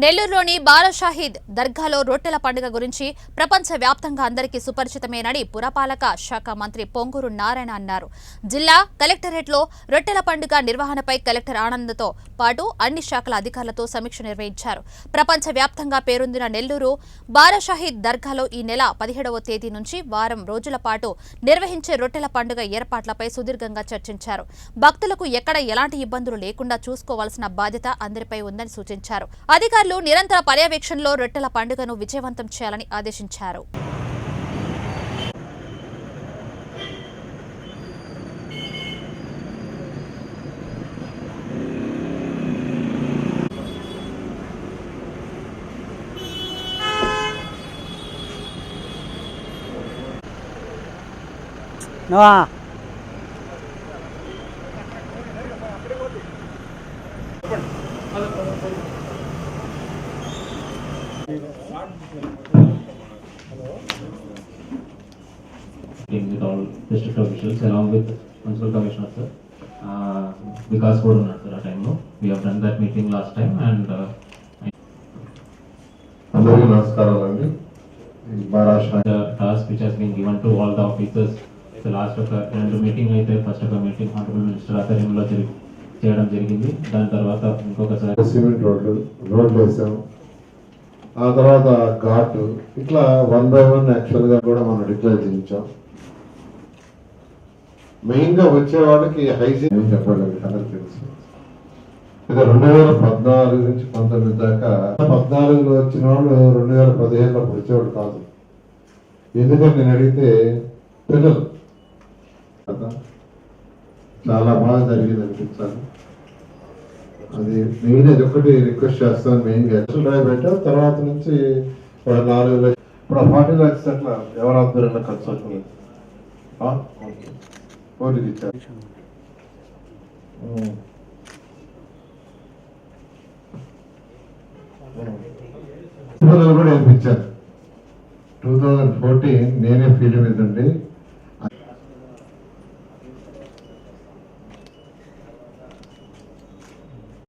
నెల్లూరులోని బాలషాహీద్ దర్గాలో రొట్టెల పండుగ గురించి ప్రపంచ వ్యాప్తంగా అందరికీ సుపరిచితమేనని పురపాలక శాఖ మంత్రి పొంగూరు నారాయణ అన్నారు. జిల్లా కలెక్టరేట్లో రొట్టెల పండుగ నిర్వహణపై కలెక్టర్ ఆనంద్తో పాటు అన్ని శాఖల అధికారులతో సమీక్ష నిర్వహించారు. ప్రపంచ వ్యాప్తంగా పేరొందిన నెల్లూరు బాలషాహీద్ దర్గాలో ఈ నెల పదిహేడవ తేదీ నుంచి వారం రోజుల పాటు నిర్వహించే రొట్టెల పండుగ ఏర్పాట్లపై సుదీర్ఘంగా చర్చించారు. భక్తులకు ఎక్కడ ఎలాంటి ఇబ్బందులు లేకుండా చూసుకోవాల్సిన బాధ్యత అందరిపై ఉందని సూచించారు. అధికారులు నిరంతర పర్యవేక్షణలో రొట్టెల పండుగను విజయవంతం చేయాలని ఆదేశించారు. నువ్వా? With all district officials along with municipal commissioner sir. Uh, Vikas కూడా ఉన్నారు సార్ ఆ టైంలో we have done that meeting last time and అందరికీ నమస్కారాలు అండి. Maharashtra task which has been given to all the officers last ఒక రెండు meeting అయితే ఫస్ట్ ఒక మీటింగ్ హానరబుల్ మినిస్టర్ ఆధ్వర్యంలో జరిగి చేయడం జరిగింది. దాని తర్వాత ఇంకొకసారి సిమెంట్ రోడ్లు రోడ్లు వేసాం. ఆ తర్వాత ఘాట్. ఇట్లా వన్ బై వన్ యాక్చువల్గా కూడా మనం డిక్లేర్ చేయించాం మెయిన్గా వచ్చే వాళ్ళకి హైజీన్ ఏం చెప్పలేదు అందరికి తెలుసు. ఇది రెండు వేల పద్నాలుగు నుంచి పంతొమ్మిది దాకా పద్నాలుగులో వచ్చిన వాళ్ళు రెండు వేల పదిహేనులో వచ్చేవాడు కాదు. ఎందుకంటే నేను అడిగితే పిల్లలు. కదా? చాలా బాగా జరిగింది అనిపించాలి. అది మెయిన్ అది ఒకటి రిక్వెస్ట్ చేస్తాను మెయిన్గా. ఎక్సల్ డ్రైవ్ పెట్టాం తర్వాత నుంచి నాలుగు లక్ష- ఇప్పుడు ఫార్టీ లాక్స్ అట్లా ఎవరు ఆధ్వర్యంలో ఖర్చు అవుతుంది ఇచ్చారు కూడా నేర్పించాను టూ థౌజండ్ ఫోర్టీన్ నేనే ఫీల్డ్ మీద ఉండి